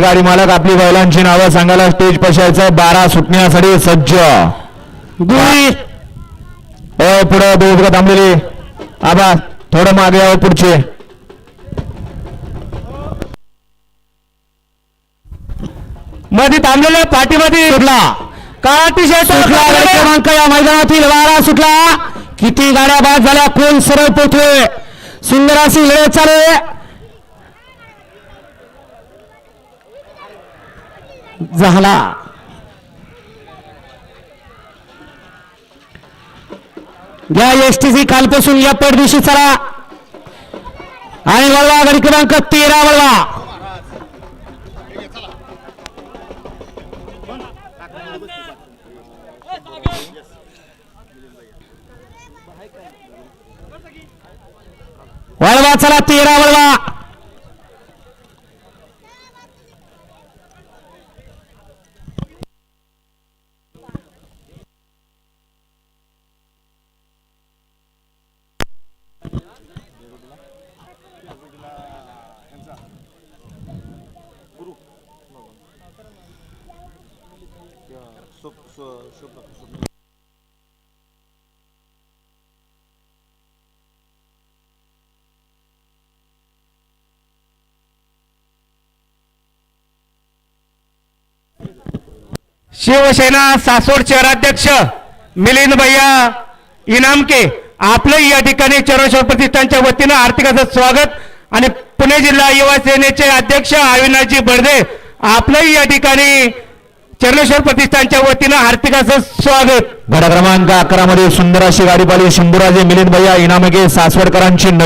गाडी मालक आपली बैलांची नावं सांगायला स्टेज पशायचं. बारा सुटण्यासाठी सज्ज. पुढे दोघ थांबलेली. आबा थोडं मागे यावं पुढचे. मध्ये थांबलेले पाठीमध्ये सुटला. काळा टी शर्ट सुटला क्रमांक या मैदानातील वारा सुटला. किती गाड्या बाद झाल्या? कोण सरळ पोचले सुंदर अशी लढत चालू झाला. या एस टी सी कालपासून या परदेशी चला. आणि वळवा गाडी क्रमांक तेरा वळवा. वळवा चला तेरा वळवा. शिवसेना सासवड शहराध्यक्ष मिलिंद भैया इनामके आपलं या ठिकाणी चरणेश्वर प्रतिष्ठानच्या वतीनं आर्थिक स्वागत. आणि पुणे जिल्हा युवा सेनेचे अध्यक्ष अविनाशजी बडदे आपलंही या ठिकाणी चरणेश्वर प्रतिष्ठानच्या वतीनं हार्दिकाचं स्वागत. गड क्रमांक अकरा मध्ये सुंदर अशी गाडी पाहिली. शंभूराजे मिलिंद भैया इनामगे सासवडकरांची नवी